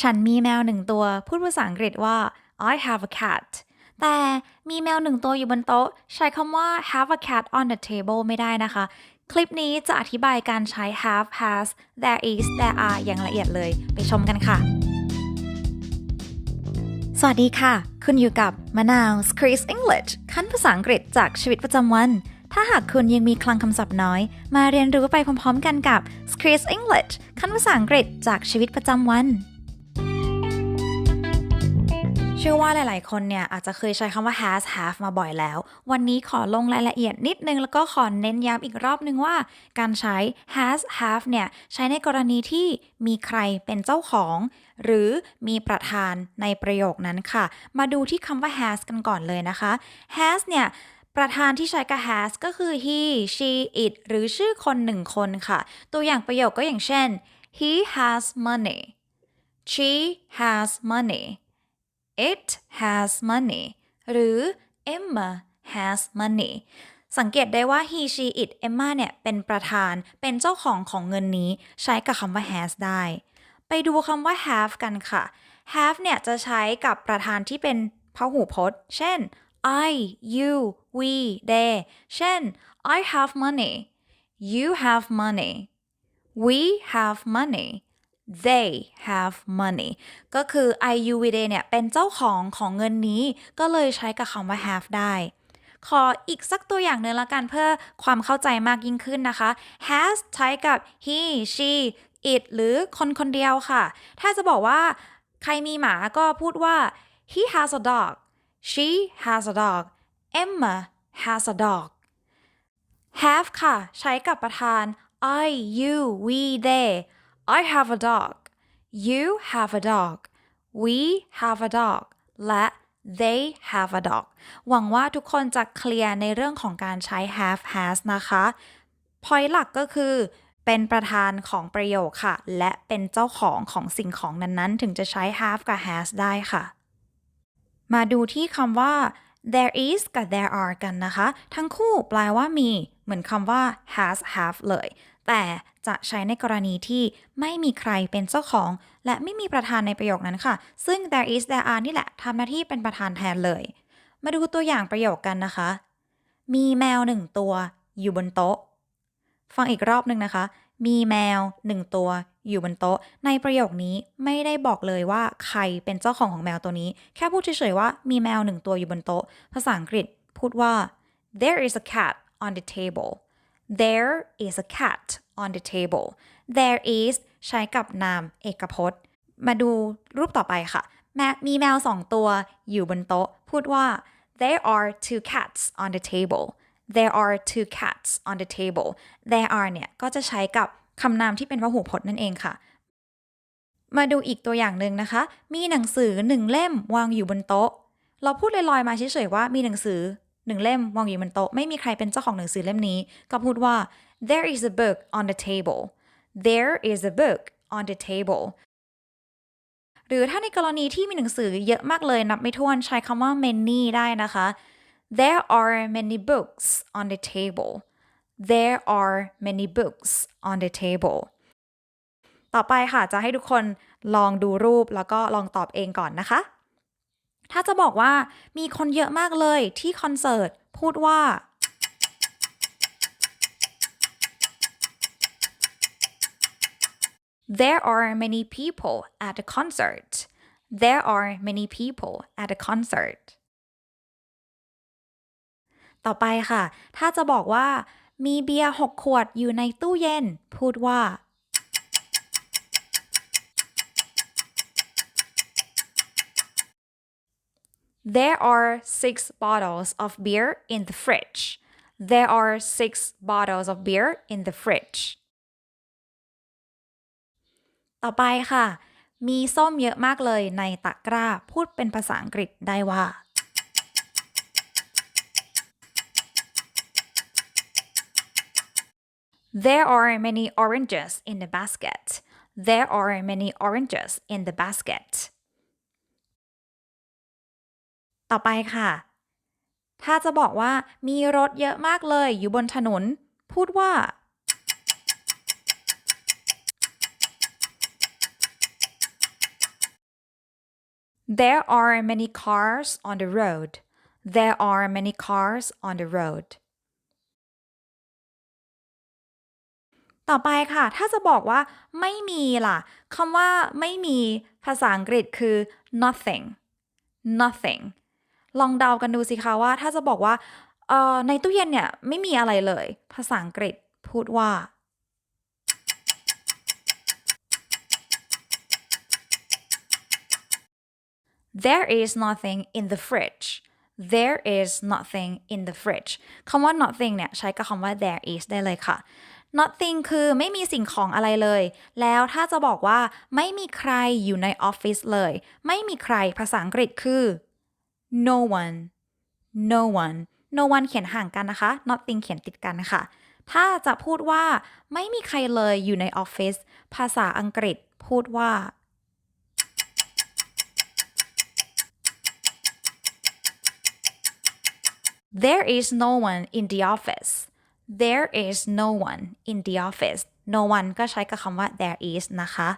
ฉันมีแมวหนึ่งตัว พูดภาษาอังกฤษว่า I have a cat แต่มีแมวหนึ่งตัวอยู่บนโต๊ะ ใช้คำว่า have a cat on the table ไม่ได้นะคะ คลิปนี้จะอธิบายการใช้ have has there is there are อย่างละเอียดเลย ไปชมกันค่ะ สวัสดีค่ะ คุณอยู่กับมะนาว Chris English ขั้นภาษาอังกฤษจากชีวิตประจำวัน ถ้าหากคุณยังมีคลังคำศัพท์น้อย มาเรียนรู้ไปพร้อมๆกันกับ Chris English ขั้นภาษาอังกฤษจากชีวิตประจำวัน ชื่อว่าหลาย ๆ คนเนี่ยอาจจะเคยใช้คำว่า has have มาบ่อยแล้ว วันนี้ขอลงรายละเอียดนิดนึง แล้วก็ขอเน้นย้ำอีกรอบนึงว่า การใช้ has have เนี่ยใช้ในกรณีที่มีใครเป็นเจ้าของ หรือมีประธานในประโยคนั้นค่ะ มาดูที่คำว่า has กันก่อนเลยนะคะ has เนี่ยประธานที่ใช้กับ has ก็คือ he she it หรือชื่อคนหนึ่งคนค่ะ ตัวอย่างประโยคก็อย่างเช่น he has money she has money it has money หรือ Emma has money สังเกตได้ว่า he she it Emma เนี่ย เป็นประธานเป็นเจ้าของของเงินนี้ ใช้กับคำว่า has ได้ ไปดูคำว่า have กันค่ะ have เนี่ย จะใช้กับประธานที่เป็นพหูพจน์ เช่น I you we they เช่น I have money you have money we have money they have money ก็คือ I you we they เนี่ยเป็นเจ้าของของเงินนี้ ก็เลยใช้กับคำว่า have ได้ ขออีกสักตัวอย่างหนึ่งละกันเพื่อความเข้าใจมากยิ่งขึ้นนะคะ has ใช้กับ he she it หรือคนคนเดียวค่ะ ถ้าจะบอกว่าใครมีหมาก็พูดว่า he has a dog she has a dog Emma has a dog have ค่ะ ใช้กับประธาน I you we they I have a dog you have a dog we have a dog และ they have a dog หวังว่าทุกคนจะเคลียร์ในเรื่องของการใช้ have has นะคะ point หลักก็คือเป็นประธานของประโยคค่ะ และเป็นเจ้าของของสิ่งของนั้นๆ ถึงจะใช้ have กับ has ได้ค่ะ มาดูที่คำว่า there is กับ there are กันนะคะ ทั้งคู่แปลว่ามี เหมือนคำว่า has have เลย แต่ จะใช้ในกรณีที่ไม่มีใครเป็นเจ้าของ และไม่มีประธานในประโยคนั้นค่ะ ซึ่ง there is there are นี่แหละทำหน้าที่เป็นประธานแทนเลย มาดูตัวอย่างประโยคกันนะคะ มีแมวหนึ่งตัว อยู่บนโต๊ะ ฟังอีกรอบหนึ่งนะคะ มีแมวหนึ่งตัว อยู่บนโต๊ะ ในประโยคนี้ไม่ได้บอกเลยว่าใครเป็นเจ้าของของแมวตัวนี้ แค่พูดเฉยๆว่ามีแมวหนึ่งตัวอยู่บนโต๊ะ ภาษาอังกฤษพูดว่า there is a cat on the table there is a cat on the table there is ใช้กับนามเอกพจน์ มาดูรูปต่อไปค่ะ มีแมวสองตัวอยู่บนโต๊ะ พูดว่า there are two cats on the table there are two cats on the table there are เนี่ย ก็จะใช้กับคำนามที่เป็นพหูพจน์นั่นเองค่ะ มาดูอีกตัวอย่างหนึ่งนะคะ มีหนังสือหนึ่งเล่มวางอยู่บนโต๊ะ เราพูดลอยๆมาเฉยๆว่ามีหนังสือหนึ่งเล่มวางอยู่บนโต๊ะ ไม่มีใครเป็นเจ้าของหนังสือเล่มนี้ ก็พูดว่า there is a book on the table there is a book on the table หรือถ้าในกรณีที่มีหนังสือเยอะมากเลยนับไม่ถ้วนใช้คำว่า many ได้นะคะ there are many books on the table there are many books on the table ต่อไปค่ะจะให้ทุกคนลองดูรูปแล้วก็ลองตอบเองก่อนนะคะ ถ้าจะบอกว่ามีคนเยอะมากเลยที่คอนเสิร์ตพูดว่า There are many people at the concert. There are many people at the concert. ต่อไปค่ะ ถ้าจะบอกว่า มีเบียร์หกขวดอยู่ในตู้เย็น พูดว่า There are six bottles of beer in the fridge. There are six bottles of beer in the fridge. ต่อไปค่ะ มีส้มเยอะมากเลยในตะกร้า พูดเป็นภาษาอังกฤษได้ว่า There are many oranges in the basket. There are many oranges in the basket. ต่อไปค่ะ ถ้าจะบอกว่ามีรถเยอะมากเลยอยู่บนถนน พูดว่า There are many cars on the road. There are many cars on the road. ต่อไปค่ะ ถ้าจะบอกว่าไม่มีล่ะคำว่าไม่มีภาษาอังกฤษคือ nothing nothing ลองเดากันดูสิคะว่า ถ้าจะบอกว่าเอ่อในตู้เย็นเนี่ย ไม่มีอะไรเลย ภาษาอังกฤษพูดว่า There is nothing in the fridge. There is nothing in the fridge คำว่า nothing เนี่ยใช้กับคำว่า there is ได้เลยค่ะ nothing คือไม่มีสิ่งของอะไรเลย แล้วถ้าจะบอกว่าไม่มีใครอยู่ในออฟฟิศเลย ไม่มีใครภาษาอังกฤษคือ no one no one no one เขียนห่างกันนะคะ nothing เขียนติดกันนะคะถ้าจะพูดว่าไม่มีใครเลยอยู่ในออฟฟิศภาษาอังกฤษพูดว่า There is no one in the office. There is no one in the office. No one ก็ใช้กับคำว่า there is นะคะ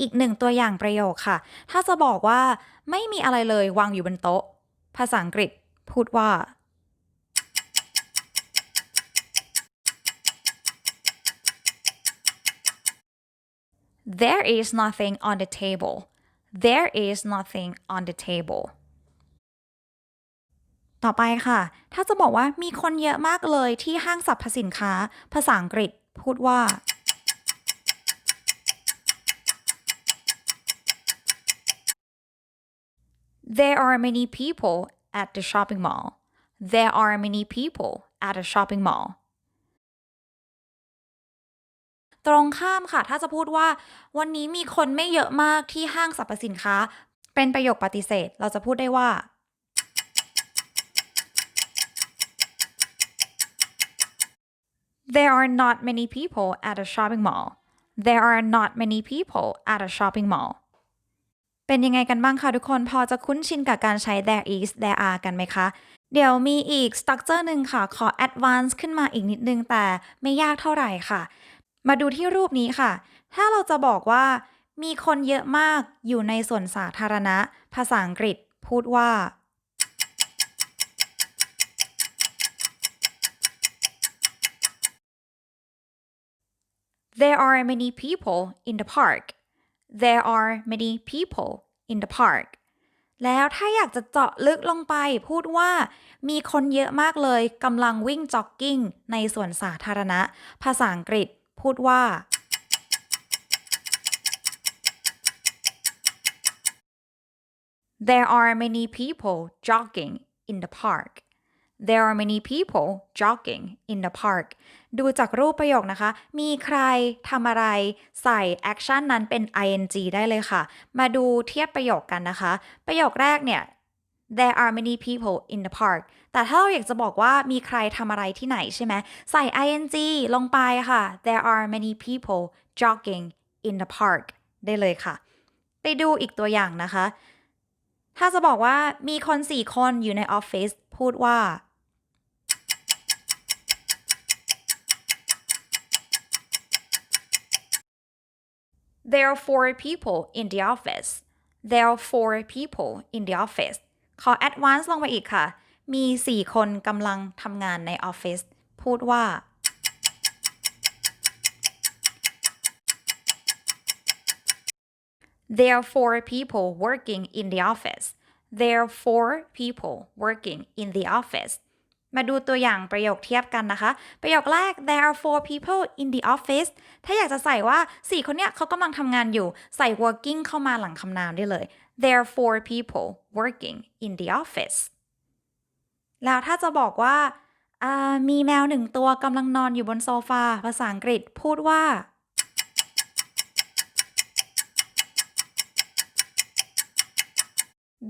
อีกหนึ่งตัวอย่างประโยคค่ะ ถ้าจะบอกว่าไม่มีอะไรเลยวางอยู่บนโต๊ะ ภาษาอังกฤษพูดว่า There is nothing on the table. There is nothing on the table. ต่อไปค่ะ ถ้าจะบอกว่ามีคนเยอะมากเลยที่ห้างสรรพสินค้า ภาษาอังกฤษ พูดว่า There are many people at the shopping mall. There are many people at a shopping mall. ตรงข้ามค่ะ ถ้าจะพูดว่า วันนี้มีคนไม่เยอะมากที่ห้างสรรพสินค้า เป็นประโยคปฏิเสธ เราจะพูดได้ว่า There are not many people at a shopping mall. There are not many people at a shopping mall. เป็นยังไงกันบ้างคะทุกคนพอจะคุ้นชินกับการใช้ there is there are กันไหมคะ เดี๋ยวมีอีก structure หนึ่งค่ะ ขอ advance ขึ้นมาอีกนิดนึงแต่ไม่ยากเท่าไหร่ค่ะ มาดูที่รูปนี้ค่ะ ถ้าเราจะบอกว่า มีคนเยอะมากอยู่ในสวนสาธารณะ ภาษาอังกฤษพูดว่า There are many people in the park. There are many people in the park. แล้วถ้าอยากจะเจาะลึกลงไปพูดว่า มีคนเยอะมากเลยกำลังวิ่งจ็อกกิ้งในสวนสาธารณะ ภาษาอังกฤษ พูดว่า There are many people jogging in the park. There are many people jogging in the park ดูจากรูปประโยคนะคะ มีใครทำอะไรใส่แอคชั่นนั้นเป็น ing ได้เลยค่ะ มาดูเทียบประโยคกันนะคะ ประโยคแรกเนี่ย there are many people in the park แต่ถ้าเราอยากจะบอกว่ามีใครทำอะไรที่ไหนใช่ไหม ใส่ ing ลงไปค่ะ there are many people jogging in the park ได้เลยค่ะ ไปดูอีกตัวอย่างนะคะ ถ้าจะบอกว่ามีคนสี่คนอยู่ในออฟฟิศพูดว่า There are four people in the office. There are four people in the office. ขอ advance ลงไปอีกค่ะ มีสี่คนกำลังทำงานในออฟฟิศ พูดว่า There are four people working in the office. There are four people working in the office. มาดูตัวอย่างประโยคเทียบกันนะคะ ประโยคแรก there are four people in the office ถ้าอยากจะใส่ว่าสี่คนเนี้ยเขากำลังทำงานอยู่ ใส่ working เข้ามาหลังคำนามได้เลย there are four people working in the office แล้วถ้าจะบอกว่าอ่ามีแมวหนึ่งตัวกำลังนอนอยู่บนโซฟา ภาษาอังกฤษพูดว่า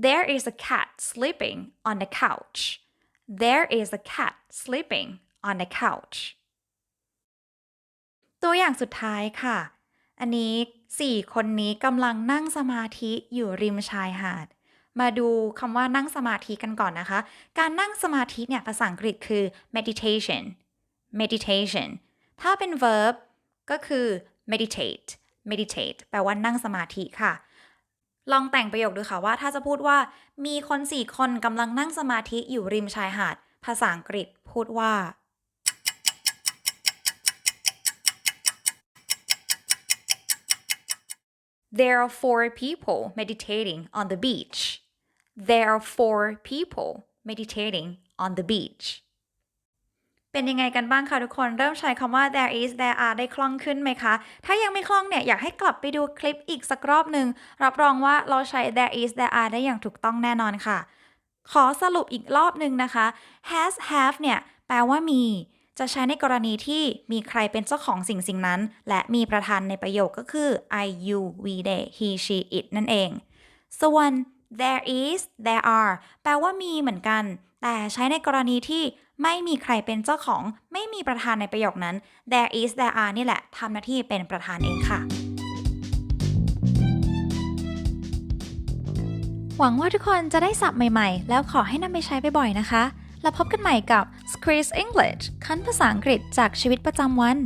There is a cat sleeping on the couch. There is a cat sleeping on the couch. ตัวอย่างสุดท้ายค่ะ อันนี้สี่คนนี้กำลังนั่งสมาธิอยู่ริมชายหาด มาดูคำว่านั่งสมาธิกันก่อนนะคะ การนั่งสมาธิเนี่ยภาษาอังกฤษคือ meditation meditation ถ้าเป็น verb ก็คือ meditate meditate แปลว่านั่งสมาธิค่ะ ลองแต่งประโยคดูค่ะว่าถ้าจะพูดว่า มีคนสี่คนกำลังนั่งสมาธิอยู่ริมชายหาด ภาษาอังกฤษพูดว่า There are four people meditating on the beach. There are four people meditating on the beach. เป็นยังไงกันบ้างคะทุกคน เริ่มใช้คำว่า there is there are ได้คล่องขึ้นไหมคะ ถ้ายังไม่คล่องเนี่ย อยากให้กลับไปดูคลิปอีกสักรอบหนึ่ง รับรองว่าเราใช้ there is there are ได้อย่างถูกต้องแน่นอนค่ะ ขอสรุปอีกรอบหนึ่งนะคะ has have เนี่ย แปลว่ามี จะใช้ในกรณีที่มีใครเป็นเจ้าของสิ่งสิ่งนั้น และมีประธานในประโยคก็คือ I you we they he she it นั่นเอง ส่วน there is there are แปลว่ามีเหมือนกัน แต่ใช้ในกรณีที่ ไม่มีใครเป็นเจ้าของ ไม่มีประธานในประโยคนั้น there is there are นี่แหละทำหน้าที่เป็นประธานเองค่ะ หวังว่าทุกคนจะได้ศัพท์ใหม่ๆ แล้วขอให้นำไปใช้บ่อยๆนะคะ แล้วพบกันใหม่กับ s c r e e z English คันภาษาอังกฤษจากชีวิตประจำวัน